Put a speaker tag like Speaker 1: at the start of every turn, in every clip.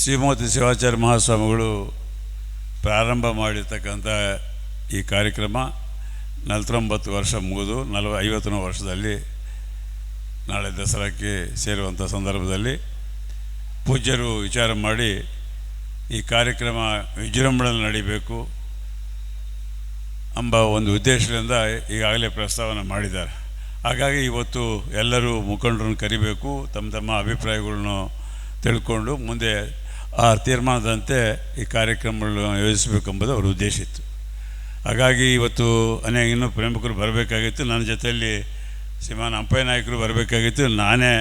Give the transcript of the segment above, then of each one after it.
Speaker 1: ಶ್ರೀಮೂರ್ತಿ ಶಿವಾಚಾರ್ಯ ಮಹಾಸ್ವಾಮಿಗಳು ಪ್ರಾರಂಭ ಮಾಡಿರ್ತಕ್ಕಂಥ ಈ ಕಾರ್ಯಕ್ರಮ ನಲವತ್ತೊಂಬತ್ತು ವರ್ಷ ಮುಗಿದು ನಲ್ವ ಐವತ್ತನೇ ವರ್ಷದಲ್ಲಿ ನಾಳೆ ದಸರಾಕ್ಕೆ ಸೇರುವಂಥ ಸಂದರ್ಭದಲ್ಲಿ ಪೂಜ್ಯರು ವಿಚಾರ ಮಾಡಿ ಈ ಕಾರ್ಯಕ್ರಮ ವಿಜೃಂಭಣೆಯಲ್ಲಿ ನಡೀಬೇಕು ಎಂಬ ಒಂದು ಉದ್ದೇಶದಿಂದ ಈಗಾಗಲೇ ಪ್ರಸ್ತಾವನೆ ಮಾಡಿದ್ದಾರೆ. ಹಾಗಾಗಿ ಇವತ್ತು ಎಲ್ಲರೂ ಮುಖಂಡರನ್ನು ಕರಿಬೇಕು, ತಮ್ಮ ತಮ್ಮ ಅಭಿಪ್ರಾಯಗಳನ್ನು ತಿಳ್ಕೊಂಡು ಮುಂದೆ ಆ ತೀರ್ಮಾನದಂತೆ ಈ ಕಾರ್ಯಕ್ರಮಗಳನ್ನು ಯೋಜಿಸಬೇಕೆಂಬುದು ಅವರ ಉದ್ದೇಶ ಇತ್ತು. ಹಾಗಾಗಿ ಇವತ್ತು ಅನೇಕ ಇನ್ನೂ ಪ್ರಮುಖರು ಬರಬೇಕಾಗಿತ್ತು. ನನ್ನ ಜೊತೆಯಲ್ಲಿ ಶ್ರೀಮಾನ್ ಅಂಪಯ್ಯ ನಾಯಕರು ಬರಬೇಕಾಗಿತ್ತು. ನಾನೇ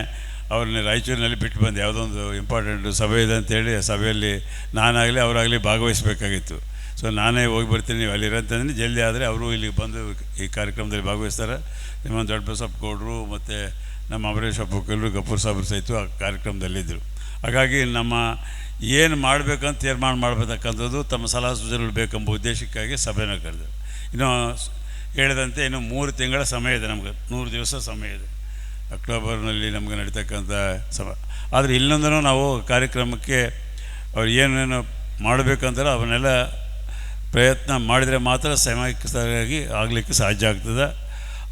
Speaker 1: ಅವ್ರನ್ನ ರಾಯಚೂರಿನಲ್ಲಿ ಬಿಟ್ಟು ಬಂದೆ. ಯಾವುದೋ ಒಂದು ಇಂಪಾರ್ಟೆಂಟ್ ಸಭೆ ಇದೆ ಅಂತೇಳಿ ಸಭೆಯಲ್ಲಿ ನಾನಾಗಲಿ ಅವರಾಗಲಿ ಭಾಗವಹಿಸಬೇಕಾಗಿತ್ತು. ಸೊ ನಾನೇ ಹೋಗಿ ಬರ್ತೀನಿ, ನೀವು ಅಲ್ಲಿರಂತಂದ್ರೆ ಜಲ್ದಿ ಆದರೆ ಅವರು ಇಲ್ಲಿಗೆ ಬಂದು ಈ ಕಾರ್ಯಕ್ರಮದಲ್ಲಿ ಭಾಗವಹಿಸ್ತಾರೆ. ನಿಮ್ಮ ದೊಡ್ಡಬಸಪ್ಪ ಗೌಡರು ಮತ್ತು ನಮ್ಮ ಅಮರೇಶ್ ಅಪ್ಪಕ್ಕಲ್ಲರು ಗಫೂರ್ ಸಾಬ್ರು ಸಹಿತ ಆ ಕಾರ್ಯಕ್ರಮದಲ್ಲಿದ್ದರು. ಹಾಗಾಗಿ ನಮ್ಮ ಏನು ಮಾಡಬೇಕಂತ ತೀರ್ಮಾನ ಮಾಡಬೇಕಂಥದ್ದು ತಮ್ಮ ಸಲಹಾ ಸೂಚನೆಗಳು ಬೇಕೆಂಬ ಉದ್ದೇಶಕ್ಕಾಗಿ ಸಭೆನ ಕರೆದರು. ಇನ್ನು ಹೇಳಿದಂತೆ ಇನ್ನು ಮೂರು ತಿಂಗಳ ಸಮಯ ಇದೆ ನಮಗೆ, ನೂರು ದಿವಸ ಸಮಯ ಇದೆ. ಅಕ್ಟೋಬರ್ನಲ್ಲಿ ನಮಗೆ ನಡೀತಕ್ಕಂಥ ಸಭೆ. ಆದರೆ ಇಲ್ಲಿಂದನೂ ನಾವು ಕಾರ್ಯಕ್ರಮಕ್ಕೆ ಅವ್ರು ಏನೇನು ಮಾಡಬೇಕಂದ್ರೆ ಅವನ್ನೆಲ್ಲ ಪ್ರಯತ್ನ ಮಾಡಿದರೆ ಮಾತ್ರ ಸಮಯಕ್ಕೆ ಆಗಲಿಕ್ಕೆ ಸಾಧ್ಯ ಆಗ್ತದೆ.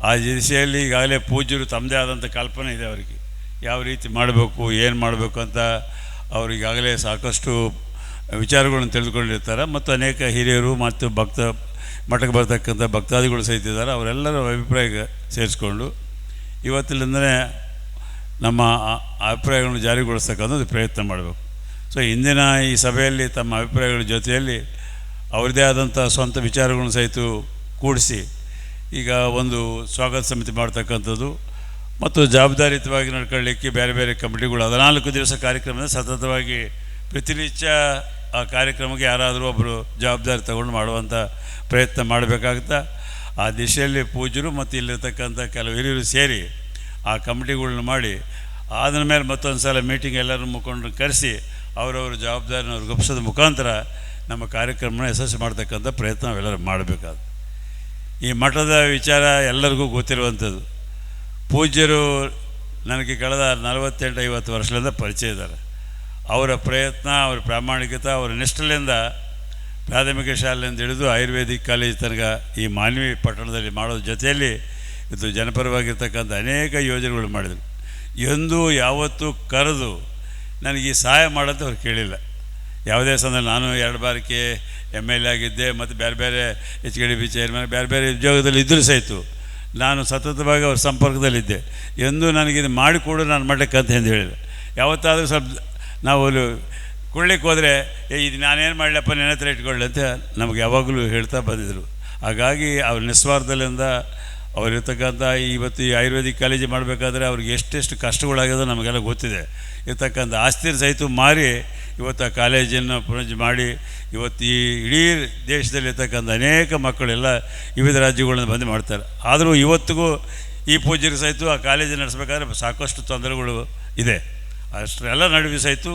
Speaker 1: ಆ ದಿಶೆಯಲ್ಲಿ ಈಗಾಗಲೇ ಪೂಜ್ಯರು ತಮ್ಮದೇ ಆದಂಥ ಕಲ್ಪನೆ ಇದೆ ಅವರಿಗೆ. ಯಾವ ರೀತಿ ಮಾಡಬೇಕು, ಏನು ಮಾಡಬೇಕು ಅಂತ ಅವರು ಈಗಾಗಲೇ ಸಾಕಷ್ಟು ವಿಚಾರಗಳನ್ನು ತಿಳಿದುಕೊಂಡಿರ್ತಾರೆ. ಮತ್ತು ಅನೇಕ ಹಿರಿಯರು ಮತ್ತು ಭಕ್ತ, ಮಠಕ್ಕೆ ಬರ್ತಕ್ಕಂಥ ಭಕ್ತಾದಿಗಳು ಸಹಿತ ಇದ್ದಾರೆ. ಅವರೆಲ್ಲರ ಅಭಿಪ್ರಾಯ ಸೇರಿಸ್ಕೊಂಡು ಇವತ್ತಿನಿಂದಲೇ ನಮ್ಮ ಅಭಿಪ್ರಾಯಗಳನ್ನು ಜಾರಿಗೊಳಿಸ್ತಕ್ಕಂಥದ್ದು ಪ್ರಯತ್ನ ಮಾಡಬೇಕು. ಸೊ, ಇಂದಿನ ಈ ಸಭೆಯಲ್ಲಿ ತಮ್ಮ ಅಭಿಪ್ರಾಯಗಳ ಜೊತೆಯಲ್ಲಿ ಅವರದೇ ಆದಂಥ ಸ್ವಂತ ವಿಚಾರಗಳನ್ನು ಸಹಿತ ಕೂಡಿಸಿ ಈಗ ಒಂದು ಸ್ವಾಗತ ಸಮಿತಿ ಮಾಡ್ತಕ್ಕಂಥದ್ದು. ಮತ್ತು ಜವಾಬ್ದಾರಿಯುತವಾಗಿ ನಡ್ಕೊಳ್ಳಿಕ್ಕೆ ಬೇರೆ ಬೇರೆ ಕಮಿಟಿಗಳು ಹದಿನಾಲ್ಕು ದಿವಸ ಕಾರ್ಯಕ್ರಮದ ಸತತವಾಗಿ ಪ್ರತಿನಿತ್ಯ ಆ ಕಾರ್ಯಕ್ರಮಕ್ಕೆ ಯಾರಾದರೂ ಒಬ್ಬರು ಜವಾಬ್ದಾರಿ ತಗೊಂಡು ಮಾಡುವಂಥ ಪ್ರಯತ್ನ ಮಾಡಬೇಕಾಗುತ್ತಾ, ಆ ದಿಶೆಯಲ್ಲಿ ಪೂಜರು ಮತ್ತು ಇಲ್ಲಿರ್ತಕ್ಕಂಥ ಕೆಲವು ಹಿರಿಯರು ಸೇರಿ ಆ ಕಮಿಟಿಗಳನ್ನ ಮಾಡಿ ಆದ ಮೇಲೆ ಮತ್ತೊಂದು ಸಲ ಮೀಟಿಂಗ್ ಎಲ್ಲರೂ ಮುಖಂಡರು ಕರೆಸಿ ಅವರವ್ರ ಜವಾಬ್ದಾರಿನ ಅವ್ರಿಗೆ ಒಪ್ಪಿಸೋದ ಮುಖಾಂತರ ನಮ್ಮ ಕಾರ್ಯಕ್ರಮನ ಯಶಸ್ವಿ ಮಾಡ್ತಕ್ಕಂಥ ಪ್ರಯತ್ನ ಎಲ್ಲರೂ ಮಾಡಬೇಕಾದ ಈ ಮಠದ ವಿಚಾರ ಎಲ್ಲರಿಗೂ ಗೊತ್ತಿರುವಂಥದ್ದು. ಪೂಜ್ಯರು ನನಗೆ ಕಳೆದ ನಲವತ್ತೆಂಟು ಐವತ್ತು ವರ್ಷದಿಂದ ಪರಿಚಯ ಇದ್ದಾರೆ. ಅವರ ಪ್ರಯತ್ನ, ಅವರ ಪ್ರಾಮಾಣಿಕತೆ, ಅವರ ನಿಷ್ಠಲಿಂದ ಪ್ರಾಥಮಿಕ ಶಾಲೆಯಿಂದ ಹಿಡಿದು ಆಯುರ್ವೇದಿಕ್ ಕಾಲೇಜ್ ತನಕ ಈ ಮಾನ್ವಿ ಪಟ್ಟಣದಲ್ಲಿ ಮಾಡೋದ್ರ ಜೊತೆಯಲ್ಲಿ ಇದು ಜನಪರವಾಗಿರ್ತಕ್ಕಂಥ ಅನೇಕ ಯೋಜನೆಗಳು ಮಾಡಿದರು. ಎಂದೂ ಯಾವತ್ತೂ ಕರೆದು ನನಗೆ ಈ ಸಹಾಯ ಮಾಡೋದು ಅವ್ರು ಕೇಳಿಲ್ಲ. ಯಾವುದೇ ಸಂದರ್ಭ ನಾನು ಎರಡು ಬಾರಿಕೆ ಎಂ ಎಲ್ ಎ ಆಗಿದ್ದೆ, ಮತ್ತು ಬೇರೆ ಬೇರೆ ಎಚ್ ಡಿ ಬಿ ಚೇರ್ಮನ್ ಬೇರೆ ಬೇರೆ ಉದ್ಯೋಗದಲ್ಲಿ ಇದ್ದರೂ ಸಹಿತ ನಾನು ಸತತವಾಗಿ ಅವ್ರ ಸಂಪರ್ಕದಲ್ಲಿದ್ದೆ. ಎಂದು ನನಗಿದು ಮಾಡಿಕೊಡು, ನಾನು ಮಾಡಲಿಕ್ಕೆ ಅಂತ ಎಂದು ಹೇಳಿದೆ ಯಾವತ್ತಾದರೂ ಸ್ವಲ್ಪ ನಾವು ಅಲ್ಲಿ ಕೊಡ್ಲಿಕ್ಕೆ ಹೋದರೆ ಇದು ನಾನೇನು ಮಾಡಲಪ್ಪ, ನನ್ನ ಹತ್ರ ಇಟ್ಕೊಳ್ಳಿ ಅಂತ ನಮಗೆ ಯಾವಾಗಲೂ ಹೇಳ್ತಾ ಬಂದಿದ್ದರು ಹಾಗಾಗಿ ಅವ್ರ ನಿಸ್ವಾರ್ಥದಿಂದ ಅವರಿರ್ತಕ್ಕಂಥ ಇವತ್ತು ಈ ಆಯುರ್ವೇದಿಕ್ ಕಾಲೇಜು ಮಾಡಬೇಕಾದ್ರೆ ಅವ್ರಿಗೆ ಎಷ್ಟೆಷ್ಟು ಕಷ್ಟಗಳಾಗ್ಯದ ನಮಗೆಲ್ಲ ಗೊತ್ತಿದೆ. ಇರ್ತಕ್ಕಂಥ ಆಸ್ತಿ ಸಹಿತ ಮಾರಿ ಇವತ್ತು ಆ ಕಾಲೇಜನ್ನು ಪುನಜ್ ಮಾಡಿ ಇವತ್ತು ಈ ಇಡೀ ದೇಶದಲ್ಲಿರ್ತಕ್ಕಂಥ ಅನೇಕ ಮಕ್ಕಳೆಲ್ಲ ವಿವಿಧ ರಾಜ್ಯಗಳನ್ನು ಬಂದು ಮಾಡ್ತಾರೆ. ಆದರೂ ಇವತ್ತಿಗೂ ಈ ಪೂಜೆಗೆ ಸಹಿತ ಆ ಕಾಲೇಜು ನಡೆಸಬೇಕಾದ್ರೆ ಸಾಕಷ್ಟು ತೊಂದರೆಗಳು ಇದೆ. ಅಷ್ಟರೆಲ್ಲ ನಡುವೆ ಸಹಿತ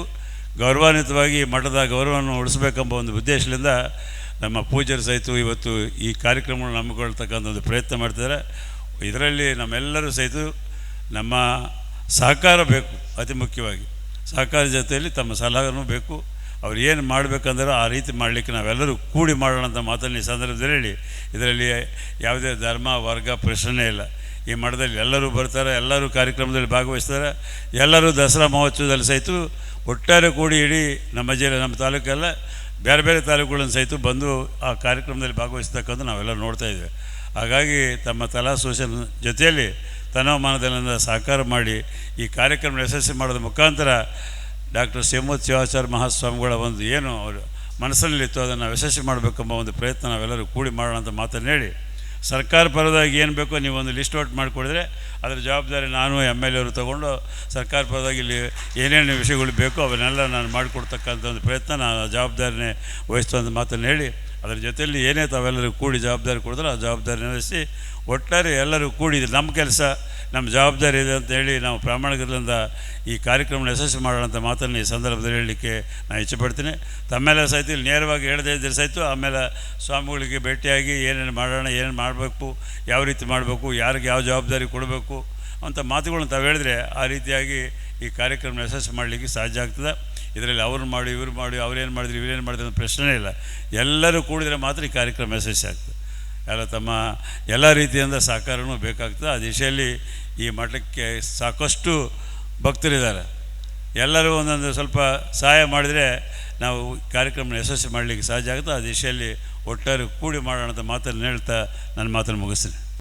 Speaker 1: ಗೌರವಾನ್ವಿತವಾಗಿ ಮಠದ ಗೌರವವನ್ನು ಉಳಿಸ್ಬೇಕೆಂಬ ಒಂದು ಉದ್ದೇಶದಿಂದ ನಮ್ಮ ಪೂಜ್ಯರು ಸಹಿತ ಇವತ್ತು ಈ ಕಾರ್ಯಕ್ರಮಗಳು ನಂಬಿಕೊಳ್ತಕ್ಕಂಥ ಒಂದು ಪ್ರಯತ್ನ ಮಾಡ್ತಿದ್ದಾರೆ. ಇದರಲ್ಲಿ ನಮ್ಮೆಲ್ಲರೂ ಸಹಿತ ನಮ್ಮ ಸಹಕಾರ ಬೇಕು, ಅತಿ ಮುಖ್ಯವಾಗಿ. ಸಹಕಾರ ಜೊತೆಯಲ್ಲಿ ತಮ್ಮ ಸಲಹೆನೂ ಬೇಕು. ಅವ್ರು ಏನು ಮಾಡಬೇಕಂದ್ರೆ ಆ ರೀತಿ ಮಾಡಲಿಕ್ಕೆ ನಾವೆಲ್ಲರೂ ಕೂಡಿ ಮಾಡೋಣ ಅಂತ ಮಾತನ್ನು ಈ ಸಂದರ್ಭದಲ್ಲಿ ಹೇಳಿ, ಇದರಲ್ಲಿ ಯಾವುದೇ ಧರ್ಮ, ವರ್ಗ, ಪ್ರಶ್ನೆ ಇಲ್ಲ. ಈ ಮಠದಲ್ಲಿ ಎಲ್ಲರೂ ಬರ್ತಾರೆ, ಎಲ್ಲರೂ ಕಾರ್ಯಕ್ರಮದಲ್ಲಿ ಭಾಗವಹಿಸ್ತಾರೆ. ಎಲ್ಲರೂ ದಸರಾ ಮಹೋತ್ಸವದಲ್ಲಿ ಸಹಿತ ಒಟ್ಟಾರೆ ಕೂಡಿ ಇಡೀ ನಮ್ಮ ಜಿಲ್ಲೆ, ನಮ್ಮ ತಾಲೂಕೆಲ್ಲ ಬೇರೆ ಬೇರೆ ತಾಲೂಕುಗಳನ್ನು ಸಹಿತ ಬಂದು ಆ ಕಾರ್ಯಕ್ರಮದಲ್ಲಿ ಭಾಗವಹಿಸ್ತಕ್ಕಂಥ ನಾವೆಲ್ಲ ನೋಡ್ತಾ ಇದ್ದೇವೆ. ಹಾಗಾಗಿ ತಮ್ಮ ತಲಾ ಸೂಚನೆ ಜೊತೆಯಲ್ಲಿ ತನವಮಾನದಲ್ಲಿಂದ ಸಹಕಾರ ಮಾಡಿ ಈ ಕಾರ್ಯಕ್ರಮ ಯಶಸ್ವಿ ಮಾಡೋದ್ರ ಮುಖಾಂತರ ಡಾಕ್ಟರ್ ಶಿವಮೂರ್ತಿ ಶಿವಾಚಾರ್ಯ ಮಹಾಸ್ವಾಮಿಗಳ ಒಂದು ಏನು ಅವರು ಮನಸ್ಸಿನಲ್ಲಿತ್ತು ಅದನ್ನು ಯಶಸ್ವಿ ಮಾಡಬೇಕೆಂಬ ಒಂದು ಪ್ರಯತ್ನ ನಾವೆಲ್ಲರೂ ಕೂಡಿ ಮಾಡೋಣ ಅಂತ ಮಾತನ್ನು ಹೇಳಿ ಸರ್ಕಾರ ಪರವಾಗಿ ಏನು ಬೇಕೋ ನೀವು ಒಂದು ಲಿಸ್ಟ್ ಔಟ್ ಮಾಡಿಕೊಡಿದ್ರೆ ಅದರ ಜವಾಬ್ದಾರಿ ನಾನು ಎಂ ಎಲ್ ಎವರು ತೊಗೊಂಡು ಸರ್ಕಾರ ಪರವಾಗಿ ಇಲ್ಲಿ ಏನೇನು ವಿಷಯಗಳು ಬೇಕೋ ಅವನ್ನೆಲ್ಲ ನಾನು ಮಾಡಿಕೊಡ್ತಕ್ಕಂಥ ಒಂದು ಪ್ರಯತ್ನ, ನಾನು ವಹಿಸ್ತು ಅಂತ ಮಾತನ್ನು ಹೇಳಿ ಅದರ ಜೊತೆಯಲ್ಲಿ ಏನೇ ತಾವೆಲ್ಲರೂ ಕೂಡಿ ಜವಾಬ್ದಾರಿ ಕೊಡಿದ್ರೆ ಆ ಜವಾಬ್ದಾರಿ ನಡೆಸಿ ಒಟ್ಟಾರೆ ಎಲ್ಲರೂ ಕೂಡಿ ನಮ್ಮ ಕೆಲಸ, ನಮ್ಮ ಜವಾಬ್ದಾರಿ ಇದೆ ಅಂತ ಹೇಳಿ ನಾವು ಪ್ರಾಮಾಣಿಕದಿಂದ ಈ ಕಾರ್ಯಕ್ರಮ ಯಶಸ್ವಿ ಮಾಡೋಣ ಅಂತ ಮಾತನ್ನು ಈ ಸಂದರ್ಭದಲ್ಲಿ ಹೇಳಲಿಕ್ಕೆ ನಾನು ಇಚ್ಛೆಪಡ್ತೀನಿ. ತಮ್ಮೆಲ್ಲ ಸಹಿತ ಇಲ್ಲಿ ನೇರವಾಗಿ ಹೇಳದೇ ಇದ್ದರೆ ಸಹಿತ ಆಮೇಲೆ ಸ್ವಾಮಿಗಳಿಗೆ ಭೇಟಿಯಾಗಿ ಏನೇನು ಮಾಡೋಣ, ಏನೇನು ಮಾಡಬೇಕು, ಯಾವ ರೀತಿ ಮಾಡಬೇಕು, ಯಾರಿಗೆ ಯಾವ ಜವಾಬ್ದಾರಿ ಕೊಡಬೇಕು ಅಂತ ಮಾತುಗಳನ್ನ ತಾವು ಹೇಳಿದ್ರೆ ಆ ರೀತಿಯಾಗಿ ಈ ಕಾರ್ಯಕ್ರಮ ಯಶಸ್ವಿ ಮಾಡಲಿಕ್ಕೆ ಸಾಧ್ಯ ಆಗ್ತದೆ. ಇದರಲ್ಲಿ ಅವ್ರು ಮಾಡಿ, ಇವ್ರು ಮಾಡಿ, ಅವ್ರೇನು ಮಾಡಿದ್ರು, ಇವ್ರೇನು ಮಾಡಿದ್ರು ಅನ್ನೋ ಪ್ರಶ್ನೆ ಇಲ್ಲ. ಎಲ್ಲರೂ ಕೂಡಿದರೆ ಮಾತ್ರ ಈ ಕಾರ್ಯಕ್ರಮ ಯಶಸ್ವಿ ಆಗ್ತದೆ. ಎಲ್ಲ ತಮ್ಮ ಎಲ್ಲ ರೀತಿಯಿಂದ ಸಹಕಾರನೂ ಬೇಕಾಗ್ತದೆ. ಆ ದಿಶೆಯಲ್ಲಿ ಈ ಮಠಕ್ಕೆ ಸಾಕಷ್ಟು ಭಕ್ತರಿದ್ದಾರೆ. ಎಲ್ಲರೂ ಒಂದೊಂದು ಸ್ವಲ್ಪ ಸಹಾಯ ಮಾಡಿದರೆ ನಾವು ಕಾರ್ಯಕ್ರಮ ಯಶಸ್ವಿ ಮಾಡಲಿಕ್ಕೆ ಸಾಧ್ಯ ಆಗುತ್ತೆ ಆ ದಿಶೆಯಲ್ಲಿ ಒಟ್ಟಾರೆ ಕೂಡಿ ಮಾಡೋಣ ಅಂತ ಮಾತನ್ನು ಹೇಳ್ತಾ ನನ್ನ ಮಾತನ್ನು ಮುಗಿಸ್ತೀನಿ.